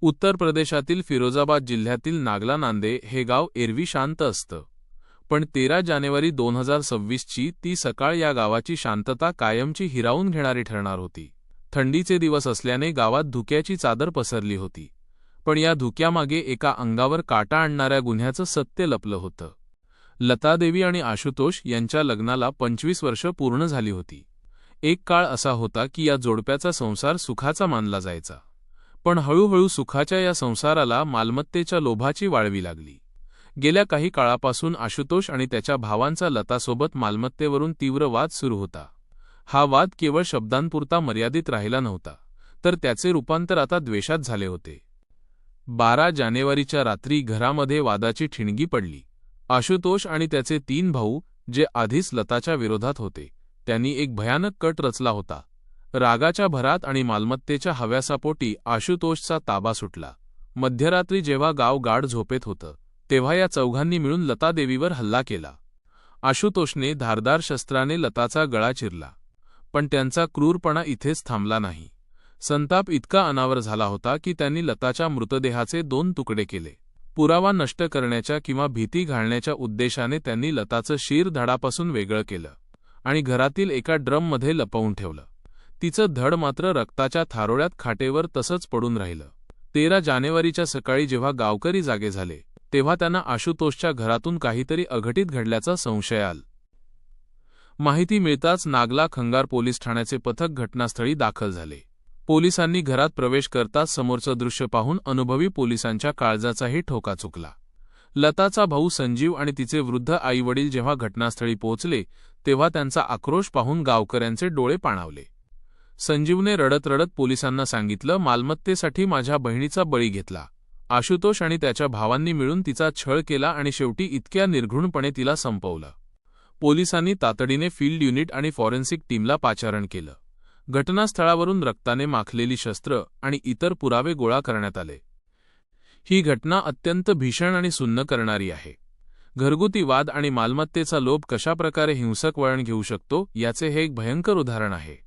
उत्तर प्रदेशातील फिरोजाबाद जिल्ह्यातील नागला नांदे हे गाव एरवी शांत असतं. पण तेरा जानेवारी दोन हजार सव्वीसची ती सकाळ या गावाची शांतता कायमची हिरावून घेणारी ठरणार होती. थंडीचे दिवस असल्याने गावात धुक्याची चादर पसरली होती. पण या धुक्यामागे एका अंगावर काटा आणणाऱ्या गुन्ह्याचं सत्य लपलं होतं. लतादेवी आणि आशुतोष यांच्या लग्नाला पंचवीस वर्ष पूर्ण झाली होती. एक काळ असा होता की या जोडप्याचा संसार सुखाचा मानला जायचा. पण हळूहळू सुखाच्या या संसाराला मालमत्तेच्या लोभाची वाळवी लागली. गेल्या काही काळापासून आशुतोष आणि त्याच्या भावांचा लतासोबत मालमत्तेवरून तीव्र वाद सुरू होता. हा वाद केवळ शब्दांपुरता मर्यादित राहिला नव्हता तर त्याचे रूपांतर आता द्वेषात झाले होते. बारा जानेवारीच्या रात्री घरामध्ये वादाची ठिणगी पडली. आशुतोष आणि त्याचे तीन भाऊ जे आधीच लताच्या विरोधात होते त्यांनी एक भयानक कट रचला होता. रागाच्या भरात आणि मालमत्तेच्या हव्यासापोटी आशुतोषचा ताबा सुटला. मध्यरात्री जेव्हा गाव गाढ झोपेत होतं तेव्हा या चौघांनी मिळून लतादेवीवर हल्ला केला. आशुतोषने धारदार शस्त्राने लताचा गळा चिरला. पण त्यांचा क्रूरपणा इथेच थांबला नाही. संताप इतका अनावर झाला होता की त्यांनी लताच्या मृतदेहाचे दोन तुकडे केले. पुरावा नष्ट करण्याच्या किंवा भीती घालण्याच्या उद्देशाने त्यांनी लताचं शीर धडापासून वेगळं केलं आणि घरातील एका ड्रममध्ये लपवून ठेवलं. तिचं धड मात्र रक्ताच्या थारोळ्यात खाटेवर तसंच पडून राहिलं. तेरा जानेवारीच्या सकाळी जेव्हा गावकरी जागे झाले तेव्हा त्यांना आशुतोषच्या घरातून काहीतरी अघटित घडल्याचा संशय आला. माहिती मिळताच नागला खंगार पोलीस ठाण्याचे पथक घटनास्थळी दाखल झाले. पोलिसांनी घरात प्रवेश करताच समोरचं दृश्य पाहून अनुभवी पोलिसांच्या काळजाचाही ठोका चुकला. लताचा भाऊ संजीव आणि तिचे वृद्ध आईवडील जेव्हा घटनास्थळी पोहोचले तेव्हा त्यांचा आक्रोश पाहून गावकऱ्यांचे डोळे पाणावले. संजीवने रडत रडत पोलिसांना सांगितलं मालमत्तेसाठी माझ्या बहिणीचा बळी घेतला. आशुतोष आणि त्याच्या भावांनी मिळून तिचा छळ केला आणि शेवटी इतक्या निर्घृणपणे तिला संपवलं. पोलिसांनी तातडीने फील्ड युनिट आणि फॉरेन्सिक टीमला पाचारण केलं. घटनास्थळावरून रक्ताने माखलेली शस्त्र आणि इतर पुरावे गोळा करण्यात आले. ही घटना अत्यंत भीषण आणि सुन्न करणारी आहे. घरगुती वाद आणि मालमत्तेचा लोभ कशाप्रकारे हिंसक वळण घेऊ शकतो याचे हे एक भयंकर उदाहरण आहे.